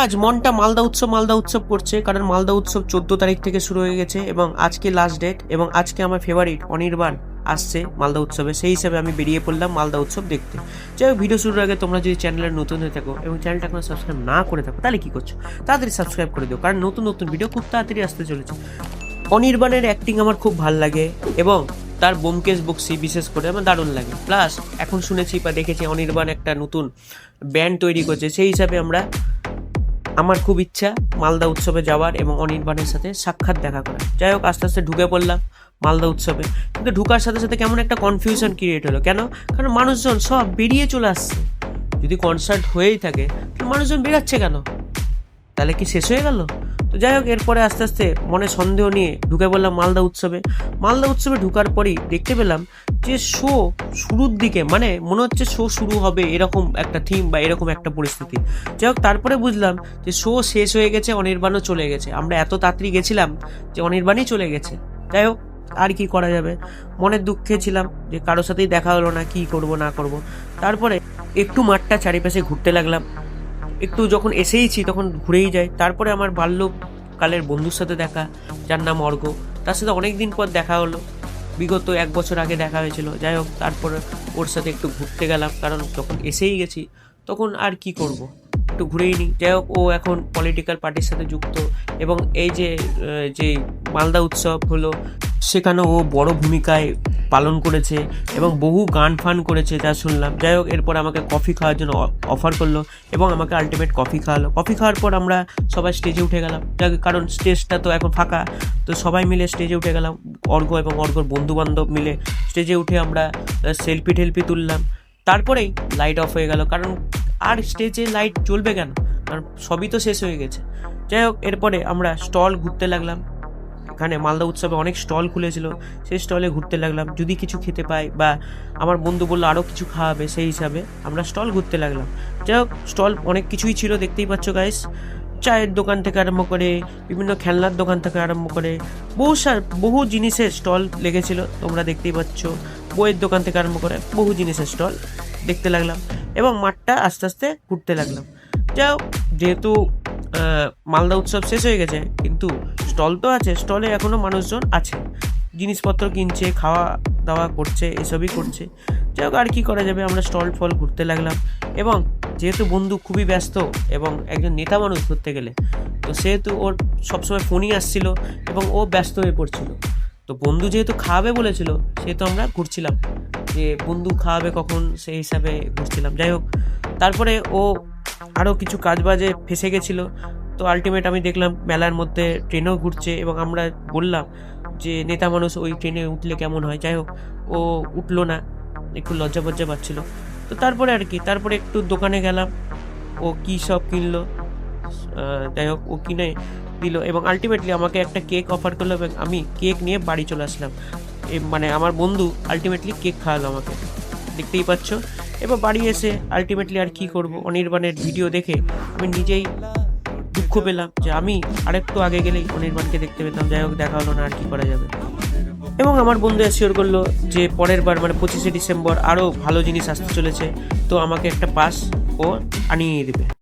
আজ মনটা মালদা উৎসব মালদা উৎসব করছে, কারণ মালদা উৎসব চোদ্দ তারিখ থেকে শুরু হয়ে গেছে এবং আজকে লাস্ট ডেট এবং আজকে আমার ফেভারিট অনির্বাণ আসছে মালদা উৎসবে। সেই হিসাবে আমি বেরিয়ে পড়লাম মালদা উৎসব দেখতে। যাই হোক ভিডিও শুরুর আগে তোমরা যদি চ্যানেলে নতুন হয়ে থাকো এবং চ্যানেলটা এখনও সাবস্ক্রাইব না করে থাকো, তাহলে কী করছ? তাড়াতাড়ি সাবস্ক্রাইব করে দিও, কারণ নতুন নতুন ভিডিও খুব তাড়াতাড়ি আসতে চলেছে। অনির্বাণের অ্যাক্টিং আমার খুব ভালো লাগে এবং তার বোমকেশ বক্সি বিশেষ করে আমার দারুণ লাগে। প্লাস এখন শুনেছি বা দেখেছি অনির্বাণ একটা নতুন ব্যান্ড তৈরি করছে, সেই হিসাবে আমরা আমার খুব ইচ্ছা মালদা উৎসবে যাওয়ার এবং অনির্বাণের সাথে সাক্ষাৎ দেখা করার। যাই হোক, আস্তে আস্তে ঢুকে পড়লাম মালদা উৎসবে। কিন্তু ঢুকার সাথে সাথে কেমন একটা কনফিউশন ক্রিয়েট হলো। কেন? কারণ মানুষজন সব বেরিয়ে চলে আসছে। যদি কনসার্ট হয়েই থাকে, তাহলে মানুষজন বেরাচ্ছে কেন? তাহলে কি শেষ হয়ে গেল? তো যাই হোক, এরপরে আস্তে আস্তে মনে সন্দেহ নিয়ে ঢুকে পড়লাম মালদা উৎসবে। মালদা উৎসবে ঢুকার পরেই দেখতে পেলাম যে শো শুরুর দিকে মানে মনে হচ্ছে শো শুরু হবে এরকম একটা থিম বা এরকম একটা পরিস্থিতি। যাই হোক, তারপরে বুঝলাম যে শো শেষ হয়ে গেছে, অনির্বাণও চলে গেছে। আমরা এত তাড়াতাড়ি গেছিলাম যে অনির্বাণই চলে গেছে। যাই হোক, আর কি করা যাবে? মনের দুঃখে ছিলাম যে কারোর সাথেই দেখা হলো না, কি করব, না করব। তারপরে একটু মাঠটা চারিপাশে ঘুরতে লাগলাম। একটু যখন এসেইছি, তখন ঘুরেই যাই। তারপরে আমার বাল্যকালের বন্ধুর সাথে দেখা, যার নাম অর্ঘ তার সাথে অনেক দিন পর দেখা হলো। বিগত এক বছর আগে দেখা হয়েছিল। যাই হোক, তারপরে ওর সাথে একটু ঘুরতে গেলাম, কারণ যখন এসেই গেছি, তখন আর কি করব? একটু ঘুরেই নিই। যাই হোক, ও এখন পলিটিক্যাল পার্টির সাথে যুক্ত এবং এই যে যে মালদা উৎসব হলো সেখানে ও বড় ভূমিকায় পালন করেছে এবং বহু গান ফান করেছে, যা শুনলাম। যাই হোক, এরপর আমাকে কফি খাওয়ার জন্য অফার করল এবং আমাকে আলটিমেট কফি খাওয়ালো। কফি খাওয়ার পর আমরা সবাই স্টেজে উঠে গেলাম। কারণ স্টেজটা তো এখন ফাঁকা, তো সবাই মিলে স্টেজে উঠে গেলাম। অর্ঘ এবং অর্ঘর বন্ধু বান্ধব মিলে স্টেজে উঠে আমরা সেলফি টেলফি তুললাম। তারপরেই লাইট অফ হয়ে গেল। কারণ আর স্টেজে লাইট জ্বলবে কেন? কারণ সবই তো শেষ হয়ে গেছে। যাই হোক, এরপরে আমরা স্টল ঘুরতে লাগলাম। এখানে মালদা উৎসবে অনেক স্টল খুলেছিল। সেই স্টলে ঘুরতে লাগলাম। যদি কিছু খেতে পাই বা আমার বন্ধু বলল আরও কিছু খাওয়াবে, সেই হিসাবে আমরা স্টল ঘুরতে লাগলাম। যাই হোক স্টল অনেক কিছুই ছিল, দেখতেই পাচ্ছ গাইস চায়ের দোকান থেকে আরম্ভ করে, বিভিন্ন খেলনার দোকান থেকে আরম্ভ করে, বহু সার, বহু জিনিসের স্টল লেগেছিল, তোমরা দেখতেই পাচ্ছ। বইয়ের দোকান থেকে আরম্ভ করে বহু জিনিসের স্টল দেখতে লাগলাম এবং মাঠটা আস্তে আস্তে ঘুরতে লাগলাম। হোক, যেহেতু মালদা উৎসব শেষ হয়ে গেছে, কিন্তু স্টল তো আছে, স্টলে এখনও মানুষজন আছে। জিনিসপত্র কিনছে, খাওয়া দাওয়া করছে, এসবই করছে। যাই হোক, আর কি করা যাবে, আমরা স্টল ফল ঘুরতে লাগলাম এবং যেহেতু বন্ধু খুবই ব্যস্ত এবং একজন নেতা মানুষ ধরতে গেলে, তো সেহেতু ওর সবসময় ফোনই আসছিল এবং ও ব্যস্ত হয়ে পড়ছিল। তো বন্ধু যেহেতু খাওয়াবে বলেছিল, সেহেতু আমরা ঘুরছিলাম। যে বন্ধু খাওয়াবে কখন, সেই হিসাবে ঘুরছিলাম। যাই হোক, তারপরে ও আরও কিছু কাজ বাজে ফেসে গেছিল। তো আলটিমেট আমি দেখলাম মেলার মধ্যে ট্রেনও ঘুরছে এবং আমরা বললাম যে, নেতা মানুষ, ওই ট্রেনে উঠলে কেমন হয়? যাই হোক, ও উঠল না, একটু লজ্জা বজ্জা পাচ্ছিল। তো তারপরে আর কি, তারপরে একটু দোকানে গেলাম, ও কী সব কিনলো যাই হোক, ও কিনে দিল এবং আলটিমেটলি আমাকে একটা কেক অফার করল এবং আমি কেক নিয়ে বাড়ি চলে আসলাম। মানে আমার বন্ধু আলটিমেটলি কেক খাওয়ালো আমাকে, দেখতেই পাচ্ছ। এবার বাড়ি এসে আলটিমেটলি আর কি করব, অনির্বাণের ভিডিও দেখে আমি নিজেই দুঃখ পেলাম যে আমি আরেকটু আগে গেলেই অনির্বাণকে দেখতে পেতাম, যাই হোক, দেখা হলো না আর কি করা যাবে। এবং আমার বন্ধু অ্যাসিওর করল যে পরের বার মানে পঁচিশে ডিসেম্বর আরও ভালো জিনিস আসতে চলেছে। তো আমাকে একটা পাস ও আনিয়ে দেবে।